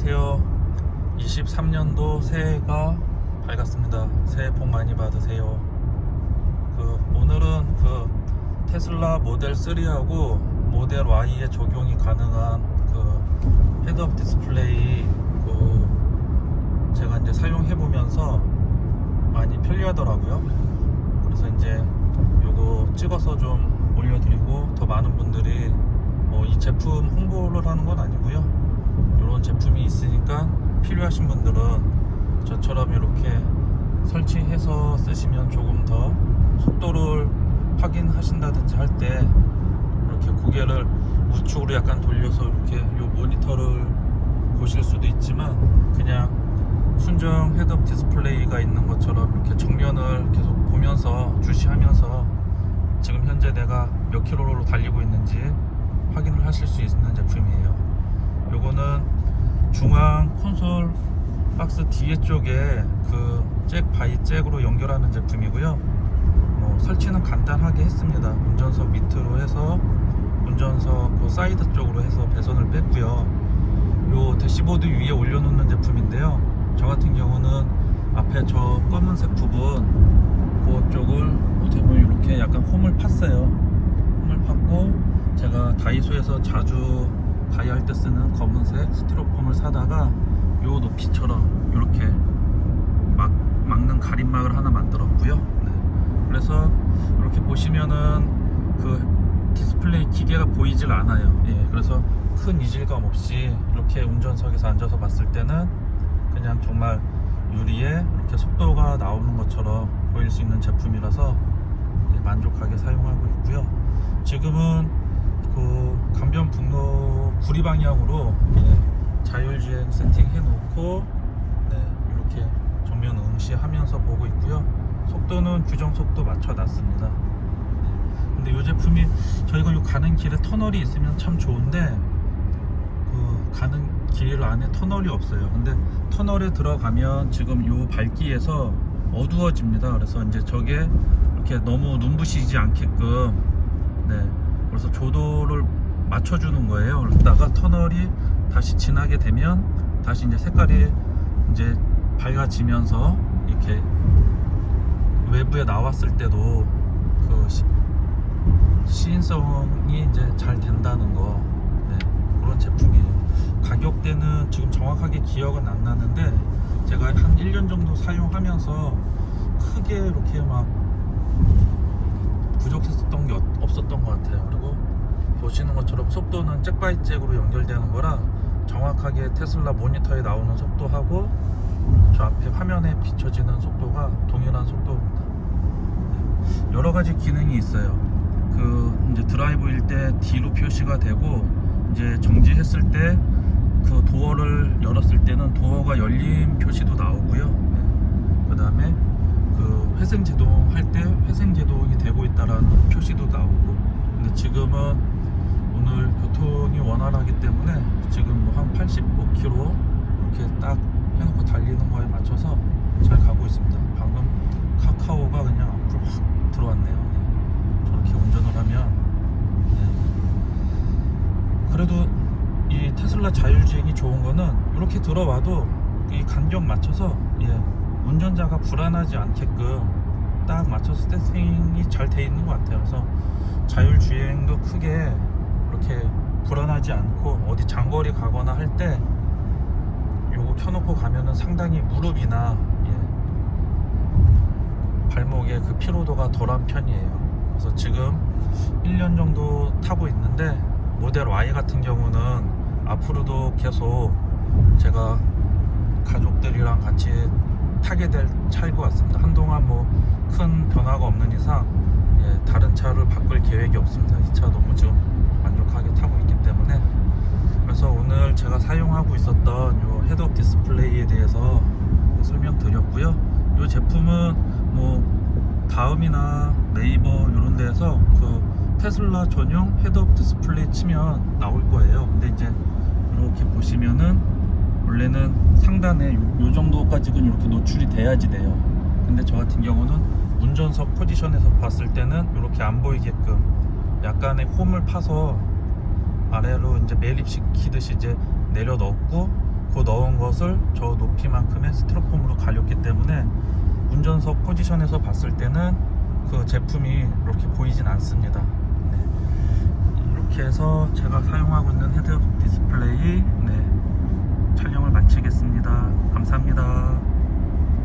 안녕하세요. 23년도 새해가 밝았습니다. 새해 복 많이 받으세요. 그 오늘은 그 테슬라 모델 3하고 모델 Y에 적용이 가능한 그 헤드업 디스플레이 그 제가 이제 사용해 보면서 많이 편리하더라고요. 그래서 이제 요거 찍어서 좀 올려드리고 더 많은 분들이 뭐 이 제품 홍보를 하는 건 아니고요. 이런 제품이 있으니까 필요하신 분들은 저처럼 이렇게 설치해서 쓰시면 조금 더 속도를 확인하신다든지 할 때 이렇게 고개를 우측으로 약간 돌려서 이렇게 요 모니터를 보실 수도 있지만 그냥 순정 헤드업 디스플레이가 있는 것처럼 이렇게 정면을 계속 보면서 주시하면서 지금 현재 내가 몇 킬로로 달리고 있는지 확인을 하실 수 있는 제품이에요. 요거는 중앙 콘솔 박스 뒤에 쪽에 그잭 바이 잭으로 연결하는 제품이고요. 뭐 설치는 간단하게 했습니다. 운전석 밑으로 해서 운전석 그 사이드 쪽으로 해서 배선을 뺐고요. 요 대시보드 위에 올려놓는 제품인데요. 저 같은 경우는 앞에 저 검은색 부분 그쪽을 어떻게 보면 이렇게 약간 홈을 팠어요. 홈을 팠고 제가 다이소에서 자주 다이할 때 쓰는 검은색 스티로폼을 사다가 요 높이처럼 이렇게 막, 막는 가림막을 하나 만들었고요. 네. 그래서 이렇게 보시면은 그 디스플레이 기계가 보이질 않아요. 예, 그래서 큰 이질감 없이 이렇게 운전석에서 앉아서 봤을 때는 그냥 정말 유리에 이렇게 속도가 나오는 것처럼 보일 수 있는 제품이라서 예, 만족하게 사용하고 있고요. 지금은 그 강변북로 구리 방향으로 예, 자율주행 세팅해 놓고 네, 이렇게 정면 응시하면서 보고 있고요. 속도는 규정 속도 맞춰 놨습니다. 네. 근데 이 제품이 저희가 요 가는 길에 터널이 있으면 참 좋은데 그 가는 길 안에 터널이 없어요. 근데 터널에 들어가면 지금 요 밝기에서 어두워집니다. 그래서 이제 저게 이렇게 너무 눈부시지 않게끔 네. 그래서 조도를 맞춰주는 거예요. 그러다가 터널이 다시 지나게 되면 다시 이제 색깔이 이제 밝아지면서 이렇게 외부에 나왔을 때도 그 시, 시인성이 이제 잘 된다는 거 네, 그런 제품이에요. 가격대는 지금 정확하게 기억은 안 나는데 제가 한 1년 정도 사용하면서 크게 이렇게 막 부족했었던 게 없- 없었던 것 같아요. 그리고 보시는 것처럼 속도는 잭바이 잭으로 연결되는 거라 정확하게 테슬라 모니터에 나오는 속도하고 저 앞에 화면에 비춰지는 속도가 동일한 속도입니다. 네. 여러 가지 기능이 있어요. 그 이제 드라이브일 때 D로 표시가 되고 이제 정지했을 때 그 도어를 열었을 때는 도어가 열림 표시도 나오고요. 그 다음에 그 회생 제동 할 때 회생 제동이 되고 있다라는 표시도 나오고 근데 지금은 오늘 교통이 원활하기 때문에 지금 뭐 한 85km 이렇게 딱 해놓고 달리는 거에 맞춰서 잘 가고 있습니다. 방금 카카오가 그냥 앞으로 확 들어왔네요. 네. 저렇게 운전을 하면 네. 그래도 이 테슬라 자율주행이 좋은 거는 이렇게 들어와도 이 간격 맞춰서 예, 운전자가 불안하지 않게끔 딱 맞춰서 세팅이 잘 돼 있는 것 같아요. 그래서 자율주행도 크게 이렇게 불안하지 않고 어디 장거리 가거나 할때 켜놓고 가면은 상당히 무릎이나 예, 발목에 그 피로도가 덜한 편이에요. 그래서 지금 1년 정도 타고 있는데 모델 Y 같은 경우는 앞으로도 계속 제가 가족들이랑 같이 타게 될 차일 것 같습니다. 한동안 뭐 큰 변화가 없는 이상 예, 다른 차를 바꿀 계획이 없습니다. 이 차 너무 지금 만족하게 타고 오늘 제가 사용하고 있었던 요 헤드업 디스플레이에 대해서 설명드렸고요. 이 제품은 뭐 다음이나 네이버 이런 데에서 그 테슬라 전용 헤드업 디스플레이 치면 나올 거예요. 근데 이제 이렇게 보시면은 원래는 상단에 요, 요 정도까지는 이렇게 노출이 돼야지 돼요. 근데 저 같은 경우는 운전석 포지션에서 봤을 때는 이렇게 안 보이게끔 약간의 홈을 파서 아래로 이제 매립시키듯이 이제 내려 넣었고 그 넣은 것을 저 높이만큼의 스티로폼으로 가렸기 때문에 운전석 포지션에서 봤을 때는 그 제품이 이렇게 보이진 않습니다 네. 이렇게 해서 제가 사용하고 있는 헤드업 디스플레이 네. 촬영을 마치겠습니다 감사합니다